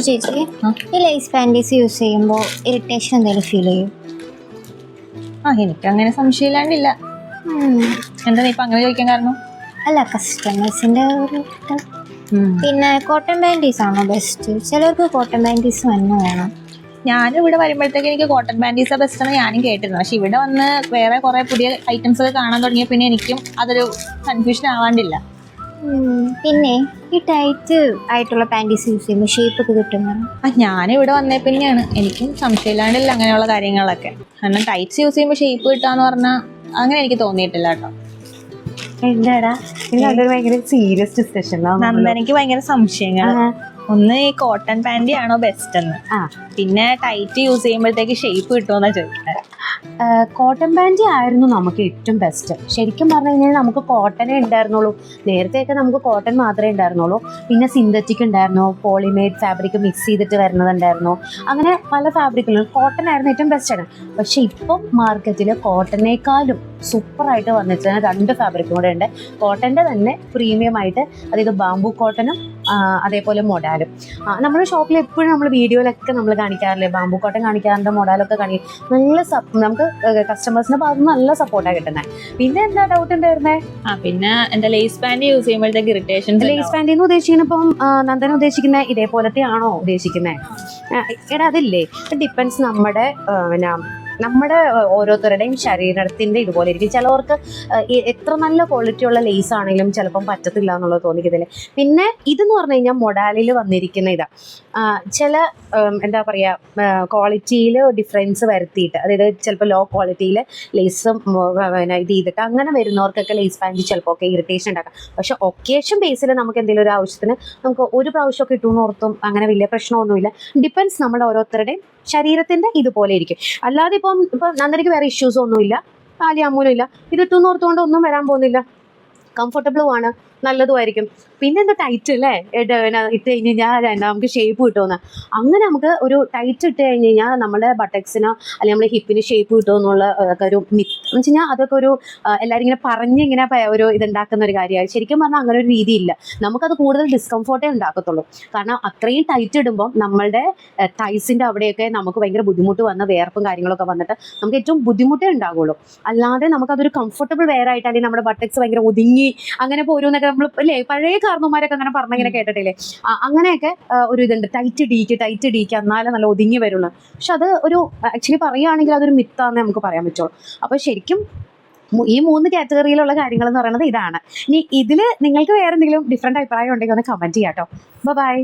ഒരു ചേച്ചി ഈ ലേസ് പാന്റീസ് യൂസ് ചെയ്യുമ്പോൾ ഇറിറ്റേഷൻ എന്തെങ്കിലും ഫീൽ ചെയ്യും? ആ എനിക്ക് അങ്ങനെ സംശയമില്ലാണ്ടില്ല എന്താ നീ ഇപ്പൊ അങ്ങനെ ചോദിക്കാൻ കാരണം? അല്ല കസ്റ്റമേഴ്സിന്റെ ഒരു ഇത്. പിന്നെ കോട്ടൺ പാന്റീസ് ആണോ ബെസ്റ്റ് ചിലർക്ക് കോട്ടൺ പാന്റീസ് തന്നെ വേണം. ഞാനും ഇവിടെ വരുമ്പോഴത്തേക്ക് എനിക്ക് കോട്ടൺ പാന്റീസാ ബെസ്റ്റ് എന്ന് ഞാനും കേട്ടിരുന്നു. പക്ഷെ ഇവിടെ വന്ന് വേറെ കുറെ പുതിയ ഐറ്റംസ് ഒക്കെ കാണാൻ തുടങ്ങിയ പിന്നെ എനിക്കും അതൊരു കൺഫ്യൂഷൻ ആവാണ്ടില്ല. പിന്നെ ഈ ടൈറ്റ് ആയിട്ടുള്ള പാന്റീസ് യൂസ് ചെയ്യുമ്പോൾ ഷേപ്പ് ഒക്കെ കിട്ടുന്ന? ആ ഞാനിവിടെ വന്നേ പിന്നെയാണ്. എനിക്കും സംശയമില്ലാണ്ടില്ല അങ്ങനെയുള്ള കാര്യങ്ങളൊക്കെ. കാരണം ടൈറ്റ്സ് യൂസ് ചെയ്യുമ്പോൾ ഷേപ്പ് കിട്ടാന്ന് പറഞ്ഞാൽ അങ്ങനെ എനിക്ക് തോന്നിയിട്ടില്ല കേട്ടോ. എന്താടാ? ഭയങ്കര സീരിയസ് ഡിസ്കഷൻ നന്ദനയ്ക്ക് ഭയങ്കര സംശയങ്ങൾ ഒന്ന് ഈ കോട്ടൺ പാന്റി ആണോ ബെസ്റ്റ് എന്ന്? പിന്നെ ടൈറ്റ് യൂസ് ചെയ്യുമ്പോഴത്തേക്ക് ഷേപ്പ് കിട്ടുമെന്നാ ചോദിക്കുന്നത്. കോട്ടൺ പാന്റി ആയിരുന്നു നമുക്ക് ഏറ്റവും ബെസ്റ്റ് ശരിക്കും പറഞ്ഞു കഴിഞ്ഞാൽ നമുക്ക് കോട്ടനേ ഉണ്ടായിരുന്നുള്ളൂ. നേരത്തെയൊക്കെ നമുക്ക് കോട്ടൺ മാത്രമേ ഉണ്ടായിരുന്നുള്ളൂ. പിന്നെ സിന്തറ്റിക് ഉണ്ടായിരുന്നു. പോളിമേഡ് ഫാബ്രിക് മിക്സ് ചെയ്തിട്ട് വരുന്നതുണ്ടായിരുന്നു. അങ്ങനെ പല ഫാബ്രിക്കുകളും കോട്ടൺ ആയിരുന്നു ഏറ്റവും ബെസ്റ്റാണ് പക്ഷെ ഇപ്പം മാർക്കറ്റിൽ കോട്ടനേക്കാളും സൂപ്പറായിട്ട് വന്നിട്ട് രണ്ട് ഫാബ്രിക്കും കൂടെ ഉണ്ട്. കോട്ടന്റെ തന്നെ പ്രീമിയം ആയിട്ട് അതായത് ബാംബു കോട്ടനും അതേപോലെ മൊഡാലും നമ്മുടെ ഷോപ്പിൽ എപ്പോഴും നമ്മൾ വീഡിയോയിലൊക്കെ നമ്മൾ കാണിക്കാറില്ലേ? ബാംബു കോട്ടൻ കാണിക്കാറുണ്ട് മൊഡാലൊക്കെ കാണിക്കും. നല്ല നമുക്ക് കസ്റ്റമേഴ്സിന് ഭാഗത്ത് നല്ല സപ്പോർട്ടാണ് കിട്ടുന്നത് പിന്നെ എന്താ ഡൗട്ട് ഉണ്ടായിരുന്നേ ആ പിന്നെ എന്താ ലേസ് പാന്റ് യൂസ് ചെയ്യുമ്പോഴത്തേക്ക് ഇറിറ്റേഷൻസ് ലേസ് പാന്റ് എന്ന് ഉദ്ദേശിക്കുന്ന ഇപ്പം നന്ദന ഉദ്ദേശിക്കുന്ന ഇതേപോലത്തെ ആണോ ഉദ്ദേശിക്കുന്നത് എടാ അതില്ലേ? ഡിപ്പെൻസ് നമ്മുടെ പിന്നെ നമ്മുടെ ഓരോരുത്തരുടെയും ശരീരത്തിന്റെ ഇതുപോലെ ഇരിക്കും. ചിലവർക്ക് എത്ര നല്ല ക്വാളിറ്റി ഉള്ള ലേസ് ആണെങ്കിലും ചിലപ്പം പറ്റത്തില്ല എന്നുള്ളത് തോന്നിക്കത്തില്ലേ? പിന്നെ ഇതെന്ന് പറഞ്ഞു കഴിഞ്ഞാൽ മൊഡാലിൽ വന്നിരിക്കുന്ന ഇതാ. ചില എന്താ പറയുക ക്വാളിറ്റിയിൽ ഡിഫറൻസ് വരുത്തിയിട്ട് അതായത് ചിലപ്പോൾ ലോ ക്വാളിറ്റിയിൽ ലേസും പിന്നെ ഇത് ചെയ്തിട്ട് അങ്ങനെ വരുന്നവർക്കൊക്കെ ലേസ് പാന്റ് ചിലപ്പോൾ ഒക്കെ ഇറിറ്റേഷൻ ഉണ്ടാക്കാം. പക്ഷെ ഒക്കേഷൻ ബേസിൽ നമുക്ക് എന്തെങ്കിലും ഒരു ആവശ്യത്തിന് നമുക്ക് ഒരു പ്രാവശ്യമൊക്കെ ഇട്ടുമെന്ന് ഓർത്തും അങ്ങനെ വലിയ പ്രശ്നമൊന്നുമില്ല. ഡിപ്പെൻസ് നമ്മുടെ ഓരോരുത്തരുടെയും ശരീരത്തിന്റെ ഇതുപോലെ ഇരിക്കും. അല്ലാതെ ഇപ്പം ഇപ്പം നന്ദനയ്ക്ക് വേറെ ഇഷ്യൂസ് ഒന്നുമില്ല. ആലി അമ്മൂലും ഇല്ല. ഇത് ഇട്ടുമെന്ന് ഓർത്തുകൊണ്ട് ഒന്നും വരാൻ പോകുന്നില്ല. കംഫർട്ടബിളും ആണ്. നല്ലതുമായിരിക്കും. പിന്നെന്താ ടൈറ്റ് അല്ലേ ഇട്ട് കഴിഞ്ഞ് കഴിഞ്ഞാൽ നമുക്ക് ഷേപ്പ് കിട്ടുമെന്ന് അങ്ങനെ നമുക്ക് ഒരു ടൈറ്റ് ഇട്ട് കഴിഞ്ഞ് കഴിഞ്ഞാൽ നമ്മുടെ ബട്ടക്സിനോ അല്ലെങ്കിൽ നമ്മുടെ ഹിപ്പിന് ഷേപ്പ് കിട്ടുമെന്നുള്ള ഒക്കെ ഒരു മിത്ത് എന്ന് വെച്ച് കഴിഞ്ഞാൽ അതൊക്കെ ഒരു എല്ലാവരും ഇങ്ങനെ പറഞ്ഞ് ഇങ്ങനെ ഒരു ഇതുണ്ടാക്കുന്ന ഒരു കാര്യമാണ്. ശരിക്കും പറഞ്ഞാൽ അങ്ങനെ ഒരു രീതിയില്ല. നമുക്കത് കൂടുതൽ ഡിസ്കംഫോർട്ടേ ഉണ്ടാക്കത്തുള്ളൂ. കാരണം അത്രയും ടൈറ്റ് ഇടുമ്പോൾ നമ്മളുടെ ടൈസിന്റെ അവിടെയൊക്കെ നമുക്ക് ഭയങ്കര ബുദ്ധിമുട്ട് വന്ന വേർപ്പും കാര്യങ്ങളൊക്കെ വന്നിട്ട് നമുക്ക് ഏറ്റവും ബുദ്ധിമുട്ടേ ഉണ്ടാകുള്ളൂ അല്ലാതെ നമുക്കതൊരു കംഫർട്ടബിൾ വെയർ ആയിട്ട് അല്ലെങ്കിൽ നമ്മുടെ ബട്ടക്സ് ഭയങ്കര ഒതുങ്ങി അങ്ങനെ പോരുമെന്നൊക്കെ നമ്മൾ അല്ലേ പഴയ കാരണവന്മാരൊക്കെ അങ്ങനെ പറഞ്ഞിങ്ങനെ കേട്ടിട്ടില്ലേ? അങ്ങനെയൊക്കെ ഒരു ഇതുണ്ട്. ടൈറ്റ് ഡീക്ക് ടൈറ്റ് ഡീക്ക് എന്നാലേ നല്ല ഒതുങ്ങി വരുള്ളൂ. പക്ഷെ അത് ഒരു ആക്ച്വലി പറയുകയാണെങ്കിൽ അതൊരു മിത്താന്നേ നമുക്ക് പറയാൻ പറ്റുള്ളൂ. അപ്പോൾ ശരിക്കും ഈ മൂന്ന് കാറ്റഗറിയിലുള്ള കാര്യങ്ങൾ എന്ന് പറയുന്നത് ഇതാണ്. ഇനി ഇതിൽ നിങ്ങൾക്ക് വേറെ എന്തെങ്കിലും ഡിഫറെന്റ് അഭിപ്രായം ഉണ്ടെങ്കിൽ ഒന്ന് കമന്റ് ചെയ്യാം കേട്ടോ ബൈ